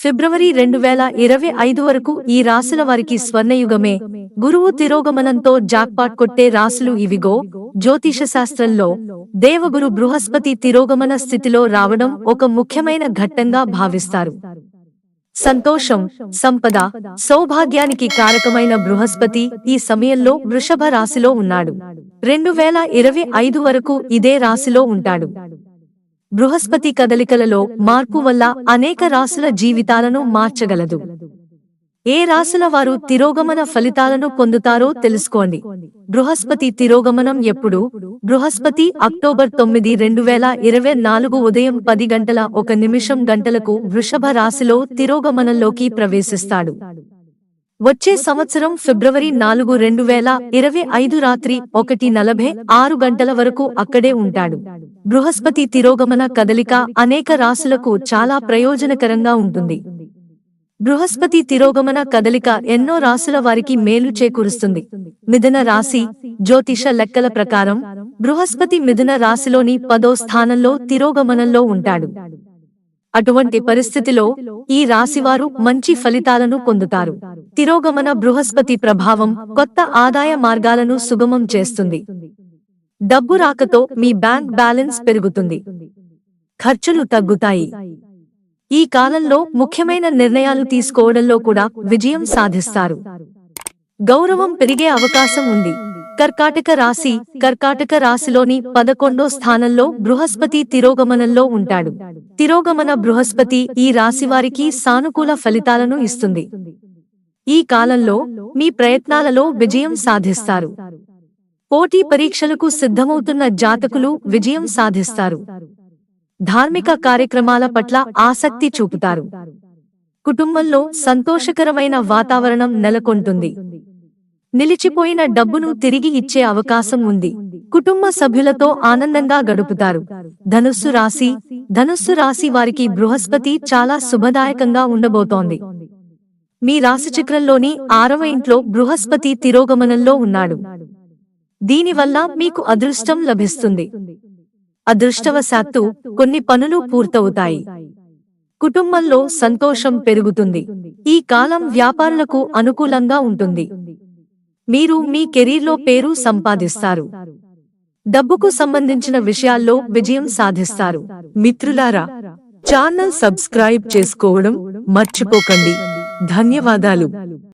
ఫిబ్రవరి రెండు వేల ఇరవై ఐదు వరకు ఈ రాసుల వారికి స్వర్ణయుగమే. గురువు తిరోగమనంతో జాక్పాట్ కొట్టే రాసులు ఇవిగో. జ్యోతిష శాస్త్రంలో దేవగురు బృహస్పతి తిరోగమన స్థితిలో రావడం ఒక ముఖ్యమైన ఘట్టంగా భావిస్తారు. సంతోషం సంపద సౌభాగ్యానికి కారకమైన బృహస్పతి ఈ సమయంలో వృషభ రాశిలో ఉన్నాడు. రెండు వేల ఇరవై ఐదు వరకు ఇదే రాశిలో ఉంటాడు. బృహస్పతి కదలికలలో మార్పు వల్ల అనేక రాసుల జీవితాలను మార్చగలదు. ఏ రాసుల వారు తిరోగమన ఫలితాలను పొందుతారో తెలుసుకోండి. బృహస్పతి తిరోగమనం ఎప్పుడు? బృహస్పతి అక్టోబర్ తొమ్మిది రెండు వేల ఇరవై నాలుగు ఉదయం పది గంటల ఒక నిమిషం గంటలకు వృషభ రాశిలో తిరోగమనంలోకి ప్రవేశిస్తాడు. వచ్చే సంవత్సరం ఫిబ్రవరి నాలుగు రెండు వేల ఇరవై ఐదు రాత్రి ఒకటి నలభై ఆరు గంటల వరకు అక్కడే ఉంటాడు. బృహస్పతి తిరోగమన కదలిక అనేక రాశులకు చాలా ప్రయోజనకరంగా ఉంటుంది. బృహస్పతి తిరోగమన కదలిక ఎన్నో రాశుల వారికి మేలు చేకూరుస్తుంది. మిథున రాశి జ్యోతిష లెక్కల ప్రకారం బృహస్పతి మిథున రాశిలోని పదో స్థానంలో తిరోగమనంలో ఉంటాడు. అటువంటి పరిస్థితిలో ఈ రాశివారు మంచి ఫలితాలను పొందుతారు. తిరోగమన బృహస్పతి ప్రభావం కొత్త ఆదాయ మార్గాలను సుగమం చేస్తుంది. డబ్బు రాకతో మీ బ్యాంక్ బ్యాలెన్స్ పెరుగుతుంది. ఖర్చులు తగ్గుతాయి. ఈ కాలంలో ముఖ్యమైన నిర్ణయాలు తీసుకోవడంలో కూడా విజయం సాధిస్తారు. గౌరవం పెరిగే అవకాశం ఉంది. కర్కాటక రాశి కర్కాటక రాశిలోని పదకొండో స్థానంలో బృహస్పతి తిరోగమనంలో ఉంటాడు. తిరోగమన బృహస్పతి ఈ రాశివారికి సానుకూల ఫలితాలను ఇస్తుంది. ఈ కాలంలో మీ ప్రయత్నాలలో విజయం సాధిస్తారు. పోటీ పరీక్షలకు సిద్ధమవుతున్న జాతకులు విజయం సాధిస్తారు. ధార్మిక కార్యక్రమాల పట్ల ఆసక్తి చూపుతారు. కుటుంబంలో సంతోషకరమైన వాతావరణం నెలకొంటుంది. నిలిచిపోయిన డబ్బును తిరిగి ఇచ్చే అవకాశం ఉంది. కుటుంబ సభ్యులతో ఆనందంగా గడుపుతారు. ధనుస్సు రాశి ధనుస్సు రాశి వారికి బృహస్పతి చాలా శుభదాయకంగా ఉండబోతోంది. మీ రాశిచక్రంలోని ఆరవ ఇంట్లో బృహస్పతి తిరోగమనంలో ఉన్నాడు. దీనివల్ల మీకు అదృష్టం లభిస్తుంది. అదృష్టవశాత్తు కొన్ని పనులు పూర్తవుతాయి. కుటుంబంలో సంతోషం పెరుగుతుంది. ఈ కాలం వ్యాపారులకు అనుకూలంగా ఉంటుంది. మీరు మీ కెరీర్లో పేరు సంపాదిస్తారు. డబ్బుకు సంబంధించిన విషయాల్లో విజయం సాధిస్తారు. మిత్రులారా ఛానల్ సబ్స్క్రైబ్ చేసుకోవడం మర్చిపోకండి. ధన్యవాదాలు.